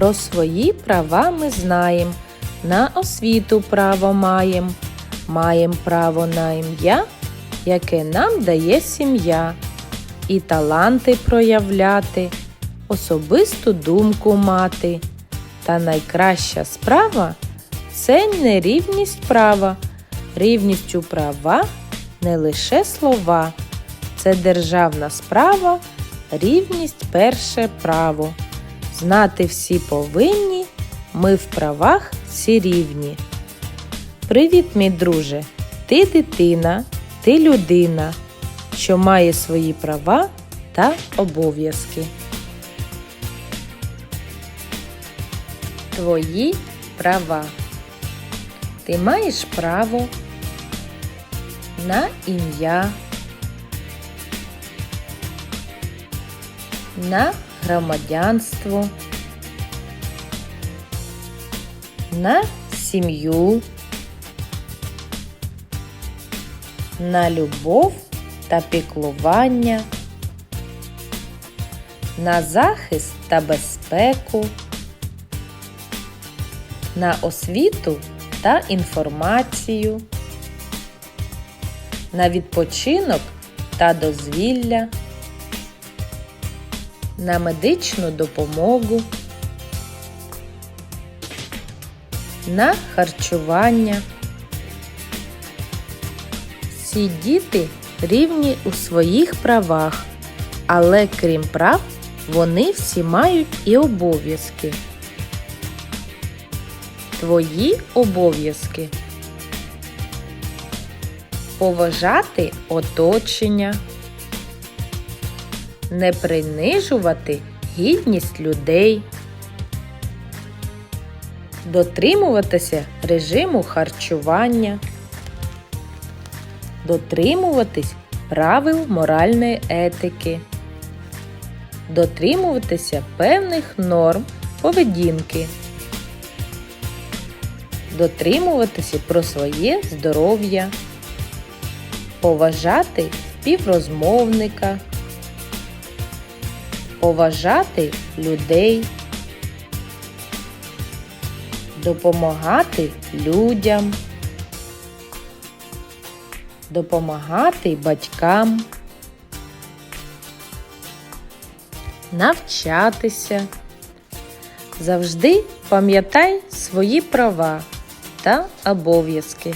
Про свої права ми знаєм, на освіту право маєм, маєм право на ім'я, яке нам дає сім'я, і таланти проявляти, особисту думку мати. Та найкраща справа це не рівність права, рівність у права не лише слова, це державна справа, рівність перше право. Знати всі повинні, ми в правах всі рівні. Привіт, мій друже! Ти дитина, ти людина, що має свої права та обов'язки. Твої права. Ти маєш право на ім'я, на громадянство, на сім'ю, на любов та піклування, на захист та безпеку, на освіту та інформацію, на відпочинок та дозвілля, на медичну допомогу, на харчування. Всі діти рівні у своїх правах, але крім прав, вони всі мають і обов'язки. Твої обов'язки. Поважати оточення. Не принижувати гідність людей. Дотримуватися режиму харчування. Дотримуватись правил моральної етики. Дотримуватися певних норм поведінки дотримуватися про своє здоров'я, поважати співрозмовника, поважати людей, допомагати людям, допомагати батькам, навчатися. Завжди пам'ятай свої права та обов'язки.